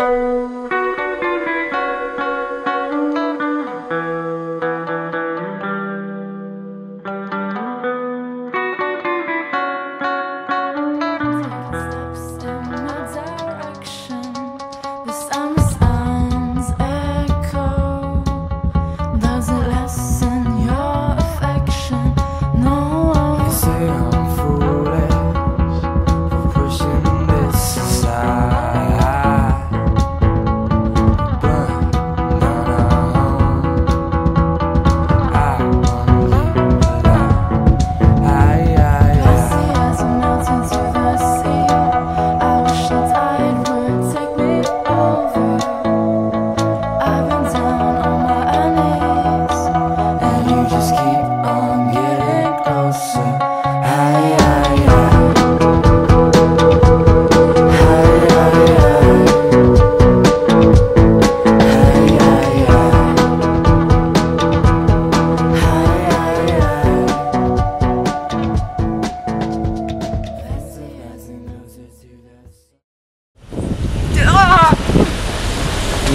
Música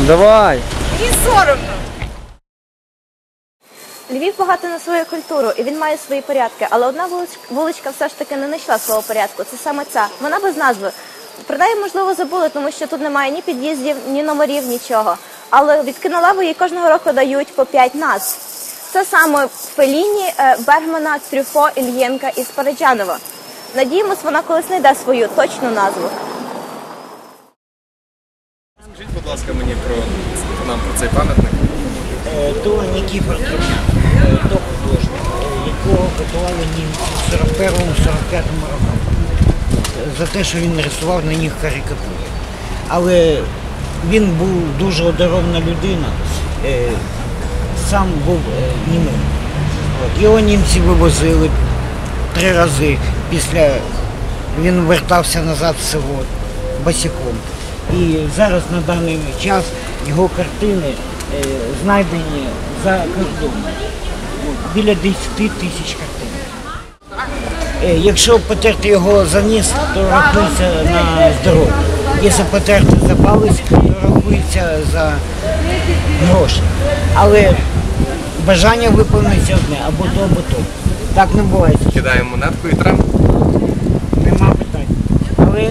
Давай! Мені соромно. Львів багато на свою культуру, і він має свої порядки. Але одна вуличка все ж таки не знайшла свого порядку. Це саме ця. Вона без назви. Про неї, можливо, забули, тому що тут немає ні під'їздів, ні номерів, нічого. Але відкинула лаву їй кожного року дають по п'ять назв. Це саме Феліні, е, Бергмана, Трюфо, Ільєнка і Спариджанова. Надіємось, вона колись знайде свою точну назву. Скажіть, будь ласка, мені про нам про цей пам'ятник. Е, То Нікіфор Троян, е, то художник, е, якого готували німці в 41-45 роках за те, що він нарисував на них карикатури. Але він був дуже одарована людина, сам був німим. Його німці вивозили три рази після він вертався назад в село босиком. І зараз на даний час його картини е, знайдені за кордоном. Біля 10 тисяч картин. Е, Якщо потерти його за ніс, то рахується на здоров'я. Якщо потерти за то рахується за гроші. Але бажання виконується одне, або то, або то. Так не буває. Кидаємо монетку і трем. Нема питань. Але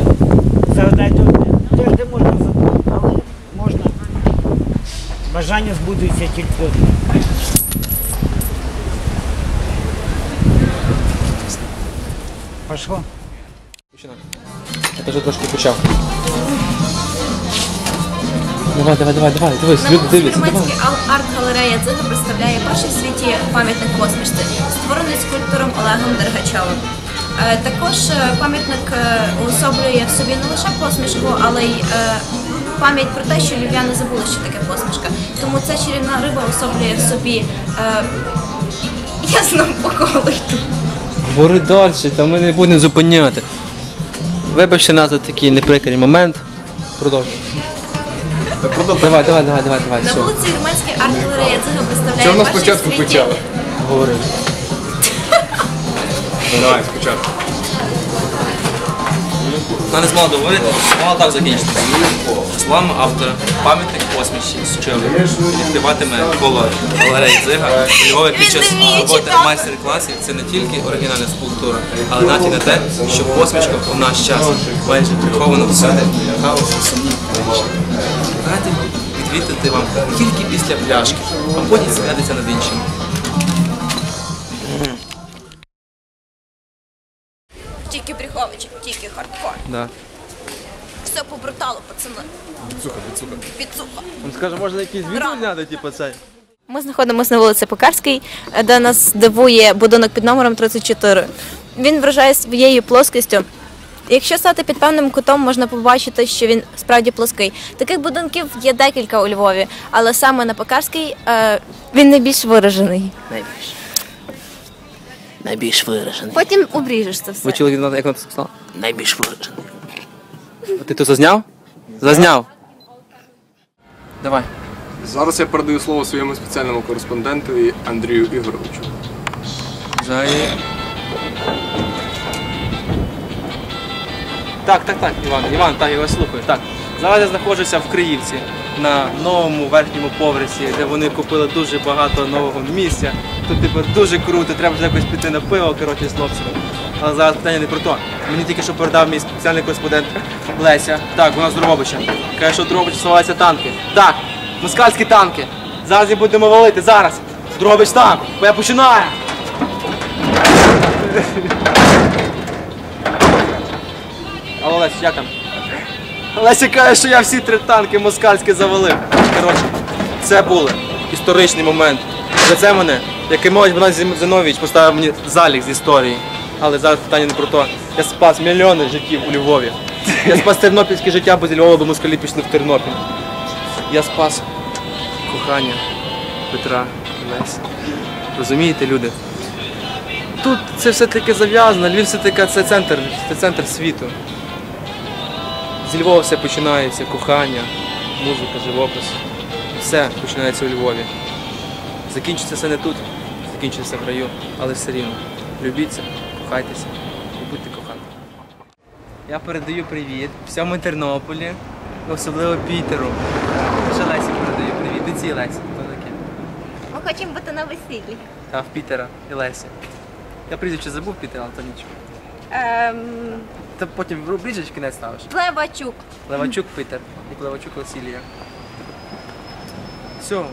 загадайте одне. Завжди можна забути, але можна. Бажання збудується тільки одне. Пошло? Я теж трошки почав. Давай, давай, давай, давай, дивись, люди дивляться, давай. Німецька арт-галерея Дзига представляє перший в світі пам'ятник посмішці, створений скульптором Олегом Дергачовим. Е, Також е, пам'ятник е, уособлює в собі не лише посмішку, але й е, пам'ять про те, що львів'яни забули, що таке посмішка. Тому ця чарівна риба особлює в собі. е, Я знову по колу йду. Говори далі, та ми не будемо зупиняти. Вибачте нас за такий неприкрий момент. Продовжуй. Давай, давай, давай, давай, давай. На Все, вулиці Німецька арт-галерея Дзига представляє Чого нас перший в спочатку світі почали? говори. Давай, спочатку. Вона не змогла договорити, мала так закінчити. Словами автора, пам'ятник посміші Сучеві відкриватиме коло галереї Дзига у Львові під час роботи майстер-класів. Це не тільки оригінальна скульптура, але навіть на те, що посмішка у наш час майже прихована всюди хаос і сумні речі. Раді відвідати вам тільки після пляшки, а потім сміятися над іншим. Тільки Бріховичі, тільки хардкор. Да. Все по бруталу, пацани. Підсуха, підсуха. Підсуха. Він скаже, можна якийсь відео зняти, типу цей? Ми знаходимося на вулиці Покарській, де нас дивує будинок під номером 34. Він вражає своєю плоскістю. Якщо стати під певним кутом, можна побачити, що він справді плоский. Таких будинків є декілька у Львові, але саме на Покарській е, він найбільш виражений. Найбільш. Найбільш виражений. Потім обріжеш це все. Ви чули, як вона так сказала? Найбільш виражений. А ти то зазняв? Зазняв. Давай. Зараз я передаю слово своєму спеціальному кореспондентові Андрію Ігоровичу. Зай. Так, так, так, Іван, Іван, так, я вас слухаю. Так. Зараз я знаходжуся в Криївці на новому верхньому поверсі, де вони купили дуже багато нового місця. Тут типу дуже круто, треба вже якось піти на пиво, коротше, з хлопцями. Але зараз питання не про то. Мені тільки що передав мій спеціальний кореспондент Леся. Так, вона з Дрогобича. Каже, що в Дрогобичі сховаються танки. Так, москальські танки. Зараз їх будемо валити, зараз. Дрогобич там, бо я починаю. Алло, Лесь, як там? Леся каже, що я всі три танки москальські завалив. Коротше, це був історичний момент. За це мене, як і Богдан Зім- Зиновійович, поставив мені залік з історії. Але зараз питання не про то. Я спас мільйони життів у Львові. Я спас тернопільське життя, бо зі Львова бо москалі пішли в Тернопіль. Я спас кохання Петра Лесі. Розумієте, люди? Тут це все-таки зав'язано, Львів все-таки це центр, це центр світу. Зі Львова все починається, кохання, музика, живопис. Все починається у Львові. Закінчиться все не тут, закінчиться в раю, але все рівно. Любіться, кохайтеся і будьте кохані. Я передаю привіт всьому Тернополі, особливо Пітеру. Ще Лесі передаю привіт. Де ці Лесі? Ми хочемо бути на весіллі. Та в Пітера і Лесі. Я прізвище забув Пітер, але то нічого. Ем, Та потім ближечки не кінець ставиш. Левачук. Левачук Питер і Левачук Василія. Все,